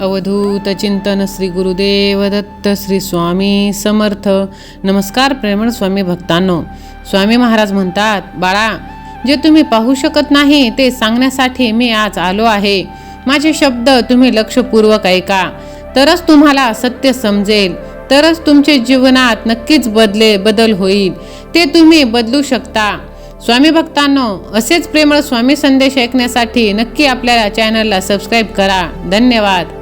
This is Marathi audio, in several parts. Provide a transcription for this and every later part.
अवधूत चिंतन श्री गुरुदेव दत्त श्री स्वामी समर्थ. नमस्कार प्रेमळ स्वामी भक्तांनो. स्वामी महाराज म्हणतात बाळा जे तुम्ही पाहू शकत नाही ते सांगण्यासाठी मी आज आलो आहे. माझे शब्द तुम्ही लक्षपूर्वक ऐका. तरच तुम्हाला सत्य समजेल. तरच तुमचे जीवनात नक्कीच बदले बदल होईल. ते तुम्ही बदलू शकता. स्वामी भक्तांनो असेच प्रेमळ स्वामी संदेश ऐकण्यासाठी नक्की आपल्या चॅनलला सबस्क्राईब करा. धन्यवाद.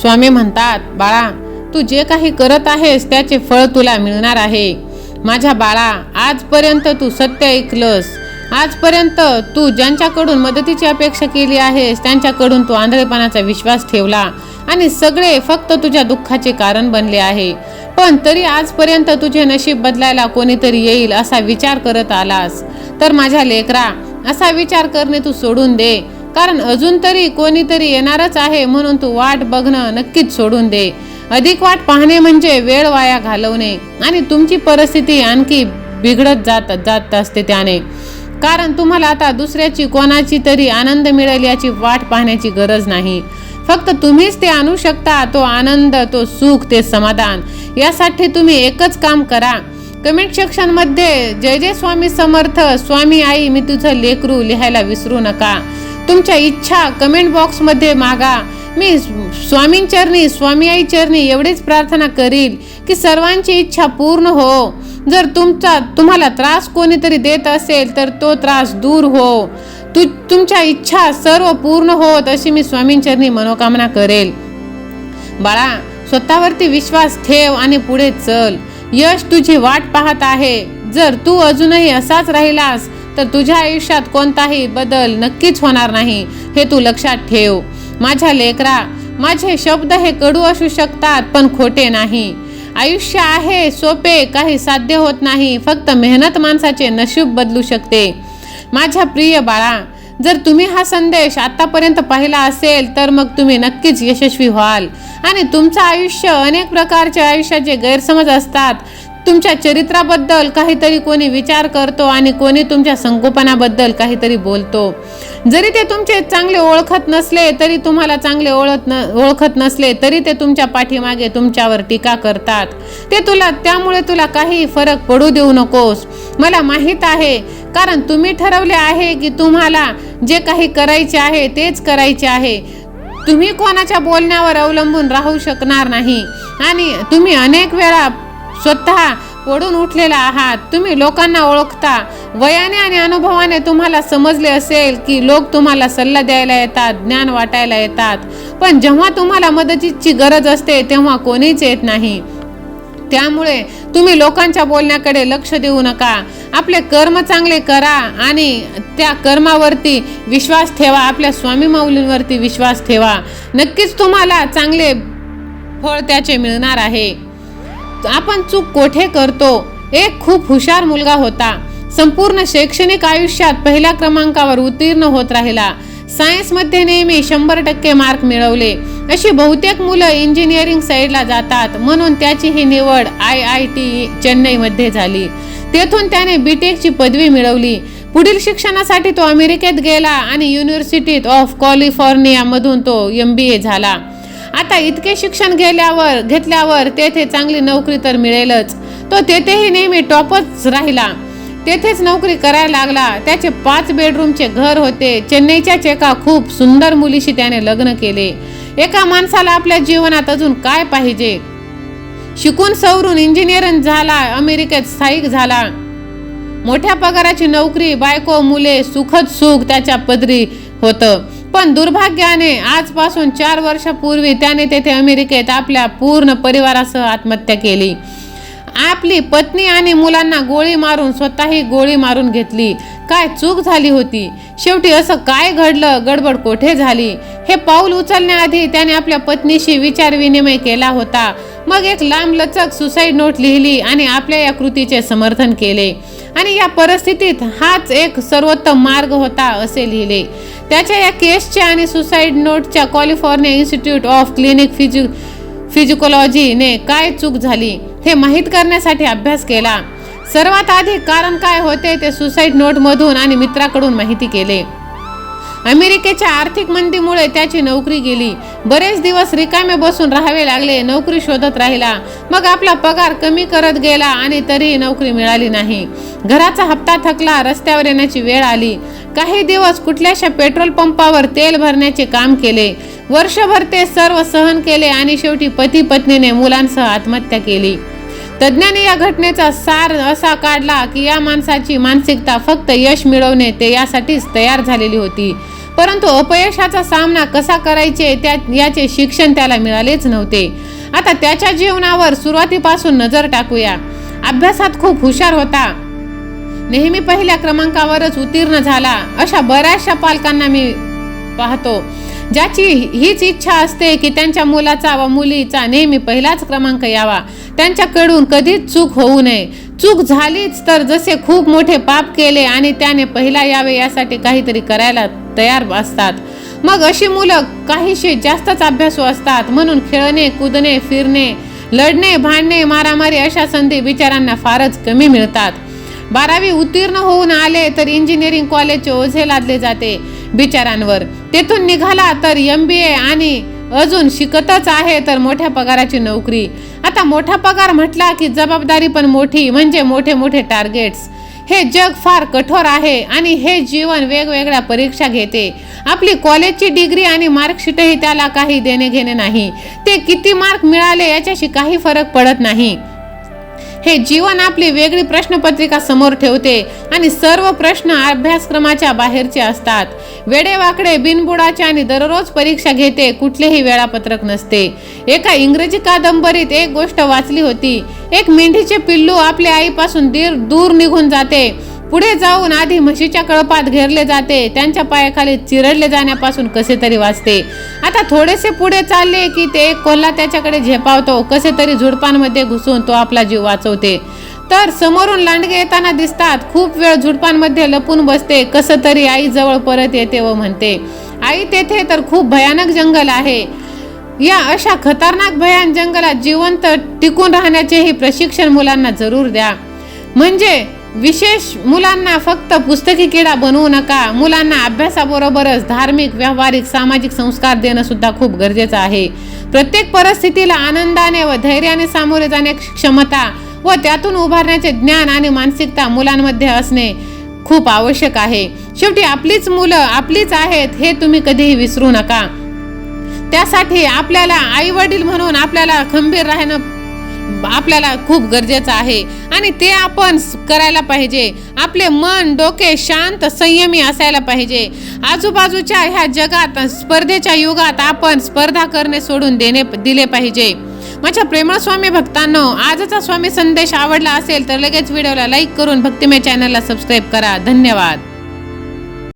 स्वामी म्हणतात बाळा तू जे काही करत आहेस त्याचे फळ तुला मिळणार आहे. माझ्या बाळा आजपर्यंत तू सत्य ऐकलंस. आजपर्यंत तू ज्यांच्याकडून मदतीची अपेक्षा केली आहेस त्यांच्याकडून तू आंधळेपणाचा विश्वास ठेवला आणि सगळे फक्त तुझ्या दुःखाचे कारण बनले आहे. पण तरी आजपर्यंत तुझे नशीब बदलायला कोणीतरी येईल असा विचार करत आलास. तर माझ्या लेकरा असा विचार करणे तू सोडून दे. कारण अजून तरी कोणीतरी येणारच आहे म्हणून तू वाट बघणं नक्कीच सोडून दे. अधिक वाट पाहणे म्हणजे वेळ वाया घालवणे आणि तुमची परिस्थिती आणखी बिघडत जात जात असते त्याने. कारण तुम्हाला आता दुसऱ्याची कोणाची तरी आनंद मिळेल याची वाट पाहण्याची गरज नाही. फक्त तुम्हीच ते आणू शकता तो आनंद तो सुख ते समाधान. यासाठी तुम्ही एकच काम करा. कमेंट सेक्शनमध्ये जय जय स्वामी समर्थ स्वामी आई मी तुझं लेकरू लिहायला विसरू नका. तुमच्या इच्छा कमेंट बॉक्समध्ये मागा. मी स्वामींचरणी स्वामी आई चरणी एवढीच प्रार्थना करील की सर्वांची इच्छा पूर्ण हो. जर तुमचा तुम्हाला त्रास कोणीतरी देत असेल तर तो त्रास दूर हो. तु तुमच्या इच्छा सर्व पूर्ण होत अशी मी स्वामींचरणी मनोकामना करेल. बाळा स्वतःवरती विश्वास ठेव आणि पुढे चल. यश तुझी वाट पाहत आहे. जर तू अजूनही असाच राहिलास तर तुझ्या आयुष्यात कोणताही बदल नक्कीच होणार नाही हे तू लक्षात ठेव. माझ्या लेकरा माझे शब्द हे कडू असू शकतात पण खोटे नाही. आयुष्य आहे सोपे काही साध्य होत नाही फक्त मेहनत माणसाचे नशीब बदलू शकते. माझ्या प्रिय बाळा जर तुम्ही हा संदेश आतापर्यंत पाहिला असेल तर मग तुम्ही नक्कीच यशस्वी व्हाल. आणि तुमचं आयुष्य अनेक प्रकारच्या आयुष्याचे गैरसमज असतात. तुमच्या चरित्राबद्दल काहीतरी कोणी विचार करतो आणि कोणी तुमच्या संगोपनाबद्दल काहीतरी बोलतो. जरी ते तुमचे चांगले ओळखत नसले तरी तुम्हाला चांगले ओळख न ओळखत नसले तरी ते तुमच्या पाठीमागे तुमच्यावर टीका करतात. ते तुला त्यामुळे तुला काही फरक पडू देऊ नकोस. मला माहीत आहे कारण तुम्ही ठरवले आहे की तुम्हाला जे काही करायचे आहे तेच करायचे आहे. तुम्ही कोणाच्या बोलण्यावर अवलंबून राहू शकणार नाही. आणि तुम्ही अनेक वेळा स्वतः पडून उठलेला आहात. तुम्ही लोकांना ओळखता. वयाने आणि अनुभवाने तुम्हाला समजले असेल की लोक तुम्हाला सल्ला द्यायला येतात ज्ञान वाटायला येतात. पण जेव्हा तुम्हाला मदतीची गरज असते तेव्हा कोणीच येत नाही. त्यामुळे तुम्ही लोकांच्या बोलण्याकडे लक्ष देऊ नका. आपले कर्म चांगले करा आणि त्या कर्मावरती विश्वास ठेवा. आपल्या स्वामी माऊलींवरती विश्वास ठेवा. नक्कीच तुम्हाला चांगले फळ त्याचे मिळणार आहे. आपण चूक कोठे करतो? एक खूप हुशार मुलगा होता. संपूर्ण शैक्षणिक आयुष्यात पहिल्या क्रमांकावर उत्तीर्ण होत राहिला. सायन्समध्ये नेहमी शंभर टक्के मार्क मिळवले. अशी बहुतेक मुलं इंजिनिअरिंग साईडला जातात. म्हणून त्याची ही निवड आय आय टी चेन्नईमध्ये झाली. तेथून त्याने बी टेकची पदवी मिळवली. पुढील शिक्षणासाठी तो अमेरिकेत गेला आणि युनिव्हर्सिटीत ऑफ कॅलिफोर्नियामधून तो एम बी ए झाला. आता इतके शिक्षण घेल्यावर घेतल्यावर तेथे चांगली नोकरी तर मिळेलच. तो तेथेही नेहमी टॉपच राहिला. तेथेच नोकरी करायला लागला. त्याचे पाच बेडरूमचे घर होते. चेन्नईच्या चेका खूप सुंदर मुलीशी त्याने लग्न केले. एका माणसाला आपल्या जीवनात अजून काय पाहिजे? शिकून सवरून इंजिनियर झाला अमेरिकेत स्थायिक झाला. मोठ्या पगाराची नोकरी बायको मुले सुखद सुख त्याच्या पदरी होतं. पण दुर्भाग्याने आजपासून चार वर्षापूर्वी त्याने तेथे अमेरिकेत आपल्या पूर्ण परिवारासह आत्महत्या केली. आपली पत्नी आणि मुलांना गोळी मारून स्वतःही गोळी मारून घेतली. काय चूक झाली होती? शेवटी असं काय घडलं? गडबड कोठे झाली? हे पाऊल उचलण्याआधी त्याने आपल्या पत्नीशी विचार विनिमय केला होता. मग एक लांबलचक सुसाईड नोट लिहिली आणि आपल्या या कृतीचे समर्थन केले. आणि या परिस्थितीत हाच एक सर्वोत्तम मार्ग होता असे लिहिले. त्याच्या या केसच्या आणि सुसाईड नोटच्या कॅलिफोर्निया इन्स्टिट्यूट ऑफ क्लिनिक फिजि फिजिकोलॉजीने काय चूक झाली हे माहीत करण्यासाठी अभ्यास केला. सर्वात आधी कारण काय होते ते सुसाईड नोटमधून आणि मित्राकडून माहिती केले. अमेरिकेच्या आर्थिक मंदीमुळे त्याची नोकरी गेली. बरेच दिवस रिकामे बसून राहावे लागले नोकरी शोधत राहिला. मग आपला पगार कमी करत गेला आणि तरीही नोकरी मिळाली नाही. घराचा हप्ता थकला रस्त्यावर येण्याची वेळ आली. काही दिवस कुठल्याशा पेट्रोल पंपावर तेल भरण्याचे काम केले. वर्षभर ते सर्व सहन केले आणि शेवटी पती पत्नीने मुलांसह आत्महत्या केली. तज्ज्ञांनी या घटनेचा सार असा काढला की या माणसाची मानसिकता फक्त यश मिळवणे ते यासाठीच तयार झालेली होती. परंतु अपयशाचा सामना कसा करायचे त्या याचे शिक्षण त्याला मिळालेच नव्हते. आता त्याच्या जीवनावर सुरुवातीपासून नजर टाकूया. अभ्यासात खूप हुशार होता. नेहमी पहिल्या क्रमांकावरच उत्तीर्ण झाला. अशा बऱ्याचशा पालकांना मी पाहतो. ज्याची हीच इच्छा असते की त्यांच्या मुलाचा व मुलीचा नेहमी पहिलाच क्रमांक यावा. त्यांच्याकडून कधीच चूक होऊ नये. चूक झालीच तर जसे खूप मोठे पाप केले आणि त्याने पहिला यावे यासाठी काहीतरी करायला तयार असतात. मग अशी मुलं काहीशी जास्तच अभ्यासू असतात. म्हणून खेळणे कुदणे फिरणे लढणे भांडणे मारामारी अशा संधी बिचारांना फारच कमी मिळतात. बारावी उत्तीर्ण होऊन आले तर इंजिनिअरिंग कॉलेजचे ओझे लादले जाते बिचारांवर तेथून निघाला तर एम बी ए आणि अजून शिकतच आहे तर मोठ्या पगाराची नोकरी. आता मोठा पगार म्हटला की जबाबदारी पण मोठी म्हणजे मोठे मोठे टार्गेट्स हे जग फार कठोर आहे आणि हे जीवन वेगवेगळ्या परीक्षा घेते. आपली कॉलेजची डिग्री आणि मार्कशीटही त्याला काही देणे घेणे नाही. ते किती मार्क मिळाले याच्याशी काही फरक पडत नाही. हे जीवन आपली वेगळी प्रश्नपत्रिका समोर ठेवते आणि सर्व प्रश्न अभ्यासक्रमाच्या बाहेरचे असतात. वेडेवाकडे बिनबुडाचे आणि दररोज परीक्षा घेते कुठलेही वेळापत्रक नसते. एका इंग्रजी कादंबरीत एक गोष्ट वाचली होती. एक मेंढीचे पिल्लू आपल्या आईपासून दीर दूर निघून जाते. पुढे जाऊन आधी म्हशीच्या कळपात घेरले जाते त्यांच्या पायाखाली चिरडले जाण्यापासून कसे तरी वाचते. आता थोडेसे पुढे चालले की ते एक कोल्हा त्याच्याकडे झेपावतो कसे तरी झुडपांमध्ये घुसून तो आपला जीव वाचवते. तर समोरून लांडगे येताना दिसतात खूप वेळ झुडपांमध्ये लपून बसते कसं तरी आई जवळ परत येते व म्हणते आई तेथे तर खूप भयानक जंगल आहे. या अशा खतरनाक भयान जंगलात जिवंत टिकून राहण्याचेही प्रशिक्षण मुलांना जरूर द्या. म्हणजे विशेष मुलांना फक्त पुस्तकी किडा बनवू नका. मुलांना अभ्यासाबरोबरच धार्मिक व्यावहारिक सामाजिक संस्कार देणं सुद्धा खूप गरजेचं आहे. प्रत्येक परिस्थितीला आनंदाने व धैर्याने सामोरे जाण्याची क्षमता व त्यातून उभारण्याचे ज्ञान आणि मानसिकता मुलांमध्ये असणे खूप आवश्यक आहे. शेवटी आपलीच मुलं आपलीच आहेत हे तुम्ही कधीही विसरू नका. त्यासाठी आपल्याला आई वडील म्हणून आपल्याला खंबीर राहणं आपल्याला खूप गरजेचं आहे. आणि ते आपण करायला पाहिजे. आपले मन डोके शांत संयमी असायला पाहिजे. आजूबाजूच्या ह्या जगात स्पर्धेच्या युगात आपण स्पर्धा करणे सोडून देणे दिले पाहिजे. माझ्या प्रेमळ स्वामी भक्तांनो आजचा स्वामी संदेश आवडला असेल तर लगेच व्हिडिओला लाईक करून भक्तिमय चॅनलला सबस्क्राईब करा. धन्यवाद.